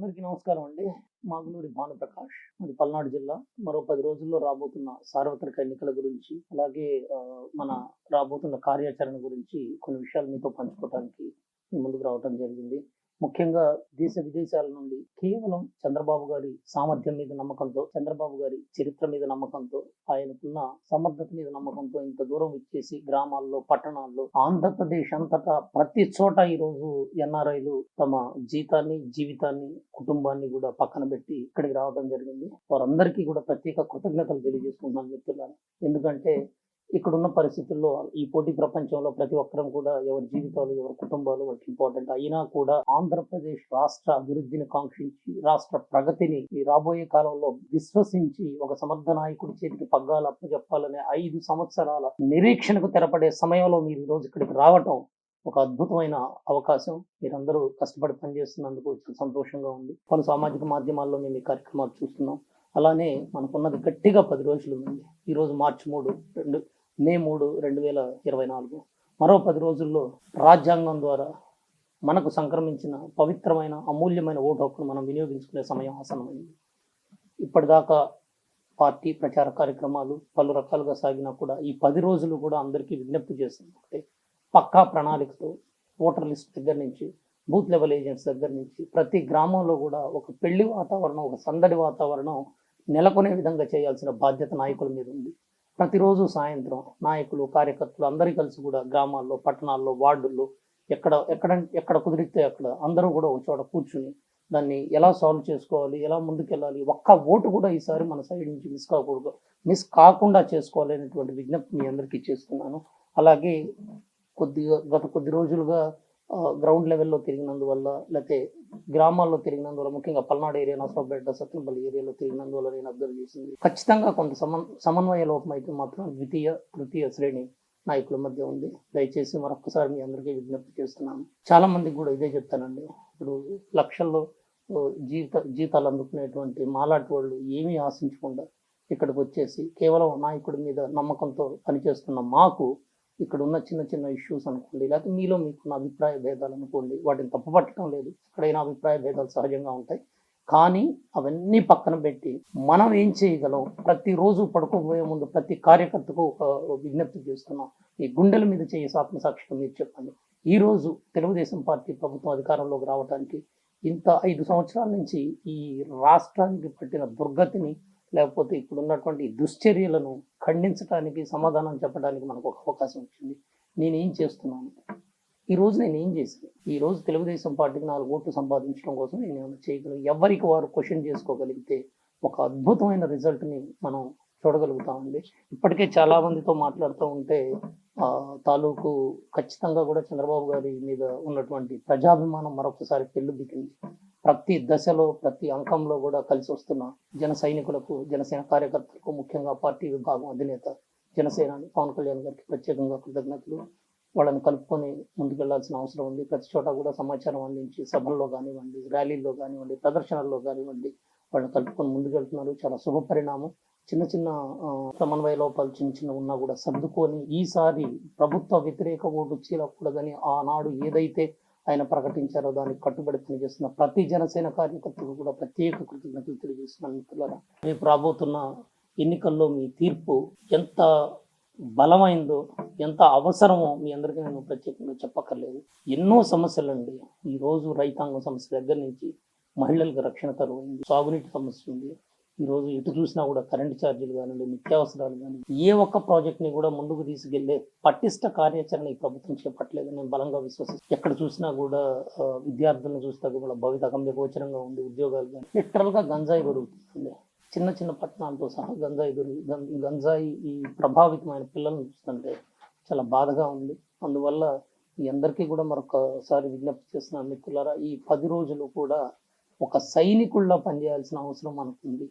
అందరికీ నమస్కారం అండి. మాగులూరి భానుప్రకాష్ అది పల్నాడు జిల్లా. మరో పది రోజుల్లో రాబోతున్న సార్వత్రిక ఎన్నికల గురించి అలాగే ఆ, మన రాబోతున్న కార్యాచరణ గురించి కొన్ని విషయాలు మీతో పంచుకోవడానికి ముందుకు రావటం జరిగింది. ముఖ్యంగా దేశ విదేశాల నుండి కేవలం చంద్రబాబు గారి సామర్థ్యం మీద నమ్మకంతో చంద్రబాబు గారి చరిత్ర మీద నమ్మకంతో ఆయనకున్న సమర్థత మీద నమ్మకంతో ఇంత దూరం ఇచ్చేసి గ్రామాల్లో పట్టణాల్లో ఆంధ్రప్రదేశ్ అంతటా ప్రతి చోట ఈ రోజు ఎన్ఆర్ఐలు తమ జీతాన్ని జీవితాన్ని కుటుంబాన్ని కూడా పక్కన పెట్టి ఇక్కడికి రావడం జరిగింది. వారందరికీ కూడా ప్రత్యేక కృతజ్ఞతలు తెలియజేసుకుంటున్నాను మిత్రులను ఎందుకంటే ఇక్కడున్న పరిస్థితుల్లో ఈ పోటీ ప్రపంచంలో ప్రతి ఒక్కరం కూడా ఎవరి జీవితాలు ఎవరి కుటుంబాలు వాళ్ళకి ఇంపార్టెంట్ అయినా కూడా ఆంధ్రప్రదేశ్ రాష్ట్ర అభివృద్ధిని కాంక్షించి రాష్ట్ర ప్రగతిని ఈ రాబోయే కాలంలో విశ్వసించి ఒక సమర్థ నాయకుడి చేతికి పగ్గాలు అప్పచెప్పాలనే ఐదు సంవత్సరాల నిరీక్షణకు తెరపడే సమయంలో మీరు ఈరోజు ఇక్కడికి రావటం ఒక అద్భుతమైన అవకాశం. మీరందరూ కష్టపడి పనిచేస్తున్నందుకు చాలా సంతోషంగా ఉంది. పలు సామాజిక మాధ్యమాల్లో మేము ఈ కార్యక్రమాలు చూస్తున్నాం. అలానే మనకున్నది గట్టిగా పది రోజులు ఉంది. ఈరోజు మార్చి మూడు రెండు మే మూడు రెండు వేల ఇరవై నాలుగు. మరో పది రోజుల్లో రాజ్యాంగం ద్వారా మనకు సంక్రమించిన పవిత్రమైన అమూల్యమైన ఓటు హక్కును మనం వినియోగించుకునే సమయం ఆసనమైంది ఇప్పటిదాకా పార్టీ ప్రచార కార్యక్రమాలు పలు రకాలుగా సాగినా కూడా ఈ పది రోజులు కూడా అందరికీ విజ్ఞప్తి చేస్తుంది ఒకటే. పక్కా ప్రణాళికతో ఓటర్ లిస్ట్ దగ్గర నుంచి బూత్ లెవెల్ ఏజెంట్స్ దగ్గర నుంచి ప్రతి గ్రామంలో కూడా ఒక పెళ్ళి వాతావరణం ఒక సందడి వాతావరణం నెలకొనే విధంగా చేయాల్సిన బాధ్యత నాయకుల మీద ఉంది. ప్రతిరోజు సాయంత్రం నాయకులు కార్యకర్తలు అందరూ కలిసి కూడా గ్రామాల్లో పట్టణాల్లో వార్డుల్లో ఎక్కడ ఎక్కడ ఎక్కడ కుదిరితే అక్కడ అందరూ కూడా ఒక చోట కూర్చుని దాన్ని ఎలా సాల్వ్ చేసుకోవాలి ఎలా ముందుకెళ్ళాలి ఒక్క ఓటు కూడా ఈసారి మన సైడ్ నుంచి మిస్ కాకూడదు మిస్ కాకుండా చేసుకోవాలి అనేటువంటి విజ్ఞప్తి మీ అందరికీ చేస్తున్నాను. అలాగే కొద్దిగా గత కొద్ది రోజులుగా గ్రౌండ్ లెవెల్లో తిరిగినందువల్ల లేకపోతే గ్రామాల్లో తిరిగినందువల్ల ముఖ్యంగా పల్నాడు ఏరియా నసరాపేట సత్యపల్లి ఏరియాలో తిరిగినందువల్ల నేను అబ్జర్వ్ చేసింది. ఖచ్చితంగా కొంత సమన్ సమన్వయ లోపం అయితే మాత్రం ద్వితీయ తృతీయ శ్రేణి నాయకుల మధ్య ఉంది. దయచేసి మరొకసారి మీ అందరికీ విజ్ఞప్తి చేస్తున్నాను. చాలా మందికి కూడా ఇదే చెప్తానండి. ఇప్పుడు లక్షల్లో జీవిత జీతాలు అందుకునేటువంటి మాలాటి వాళ్ళు ఏమీ ఆశించకుండా ఇక్కడికి వచ్చేసి కేవలం నాయకుడి మీద నమ్మకంతో పనిచేస్తున్న మాకు ఇక్కడ ఉన్న చిన్న చిన్న ఇష్యూస్ అనుకోండి లేకపోతే మీలో మీకున్న అభిప్రాయ భేదాలు అనుకోండి వాటిని తప్పుపట్టడం లేదు. ఎక్కడైనా అభిప్రాయ భేదాలు సహజంగా ఉంటాయి. కానీ అవన్నీ పక్కన పెట్టి మనం ఏం చేయగలం? ప్రతిరోజు పడుకోబోయే ముందు ప్రతి కార్యకర్తకు ఒక విజ్ఞప్తి చేస్తున్నాం. ఈ గుండెల మీద చేయి ఆత్మసాక్షిగా మీరు చెప్పండి. ఈ రోజు తెలుగుదేశం పార్టీ ప్రభుత్వం అధికారంలోకి రావడానికి ఇంత ఐదు సంవత్సరాల నుంచి ఈ రాష్ట్రానికి పట్టిన దుర్గతిని లేకపోతే ఇప్పుడు ఉన్నటువంటి దుశ్చర్యలను ఖండించడానికి సమాధానం చెప్పడానికి మనకు ఒక అవకాశం వచ్చింది. నేనేం చేస్తున్నాను? ఈ రోజు నేను ఏం చేశాను? ఈ రోజు తెలుగుదేశం పార్టీకి నాలుగు ఓట్లు సంపాదించడం కోసం నేను ఏమైనా చేయగలను ఎవరికి వారు క్వశ్చన్ చేసుకోగలిగితే ఒక అద్భుతమైన రిజల్ట్ని మనం చూడగలుగుతామండి ఇప్పటికే చాలా మందితో మాట్లాడుతూ ఉంటే తాలూకు ఖచ్చితంగా కూడా చంద్రబాబు గారి మీద ఉన్నటువంటి ప్రజాభిమానం మరొకసారి పెళ్ళుబికింది ప్రతి దశలో ప్రతి అంకంలో కూడా కలిసి వస్తున్న జన సైనికులకు జనసేన కార్యకర్తలకు ముఖ్యంగా పార్టీ విభాగం అధినేత జనసేన పవన్ కళ్యాణ్ గారికి ప్రత్యేకంగా కృతజ్ఞతలు. వాళ్ళని కలుపుకొని ముందుకెళ్ళాల్సిన అవసరం ఉంది. ప్రతి చోట కూడా సమాచారం అందించి సభల్లో కానివ్వండి ర్యాలీల్లో కానివ్వండి ప్రదర్శనల్లో కానివ్వండి వాళ్ళని కలుపుకొని ముందుకెళ్తున్నారు. చాలా శుభ పరిణామం. చిన్న చిన్న సమన్వయ లోపాలు చిన్న చిన్న ఉన్నా కూడా సర్దుకొని ఈసారి ప్రభుత్వ వ్యతిరేక ఓటు చీలకూడదని ఆనాడు ఏదైతే ఆయన ప్రకటించారో దానికి కట్టుబడి పనిచేస్తున్న ప్రతి జనసేన కార్యకర్తకు కూడా ప్రత్యేక కృతజ్ఞతలు తెలియజేస్తున్నాను మిత్రులారా రేపు రాబోతున్న ఎన్నికల్లో మీ తీర్పు ఎంత బలమైందో ఎంత అవసరమో మీ అందరికీ నేను ప్రత్యేకంగా చెప్పక్కర్లేదు. ఎన్నో సమస్యలండి. ఈ రోజు రైతాంగం సమస్య దగ్గర నుంచి మహిళలకు రక్షణ కరువు సాగునీటి సమస్య ఉంది ఈ రోజు ఎటు చూసినా కూడా కరెంటు ఛార్జీలు కానివ్వండి నిత్యావసరాలు కానీ ఏ ఒక్క ప్రాజెక్ట్ని కూడా ముందుకు తీసుకెళ్ళే పటిష్ట కార్యాచరణ ఈ ప్రభుత్వం చేపట్టలేదని నేను బలంగా విశ్వసిస్తాను ఎక్కడ చూసినా కూడా విద్యార్థులను చూస్తే కూడా భవిత గోచరంగా ఉంది ఉద్యోగాలు కానీ లిటరల్గా గంజాయి దొరుకుతుంది చిన్న చిన్న పట్టణాలతో సహా గంజాయి దొరికి గం- గంజాయి ఈ ప్రభావితమైన పిల్లలను చూస్తుంటే చాలా బాధగా ఉంది. అందువల్ల మీ అందరికీ కూడా మరొకసారి విజ్ఞప్తి చేస్తున్నాను మిత్రులారా ఈ పది రోజులు కూడా ఒక సైనికుల్లా పనిచేయాల్సిన అవసరం మనకు ఉంది